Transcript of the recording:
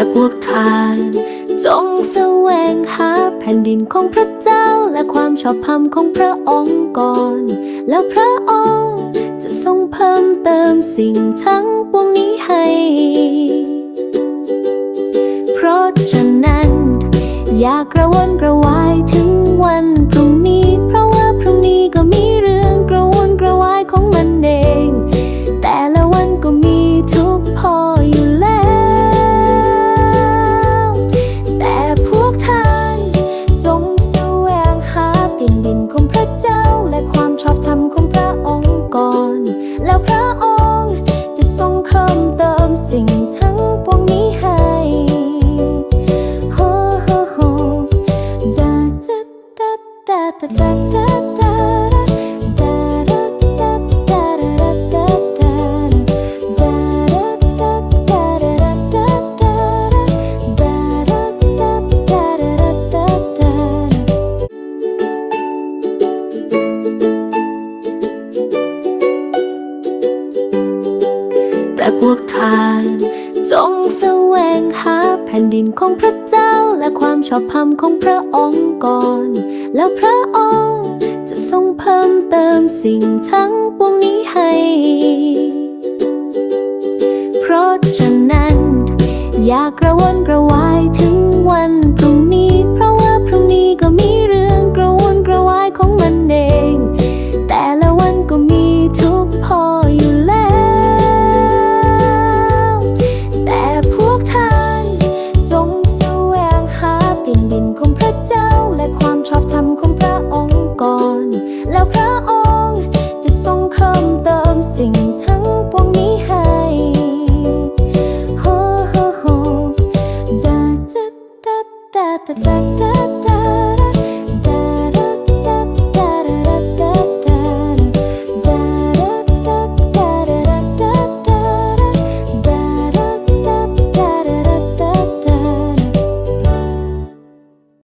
และพวกทาน จงแสวงหาแผ่นดินของพระเจ้าและความชอบธรรมของพระองค์ก่อน แล้วพระองค์จะทรงเพิ่มเติมสิ่งทั้งปวงนี้ให้ เพราะฉะนั้น อย่ากระวนกระวายถึงวันพรุ่งนี้ เพราะว่าพรุ่งนี้ก็มีเรื่อง แต่พวกทานจงแสวงหาแผ่นดินของพระเจ้าและความชอบธรรมของพระองค์ ก่อน แล้วพระองค์จะทรงเพิ่มเติมสิ่งทั้งปวงนี้ให้ เพราะฉะนั้น อย่ากระวนกระวายถึงวัน นี้ให้โฮโฮโฮดาดาดาดาดาดา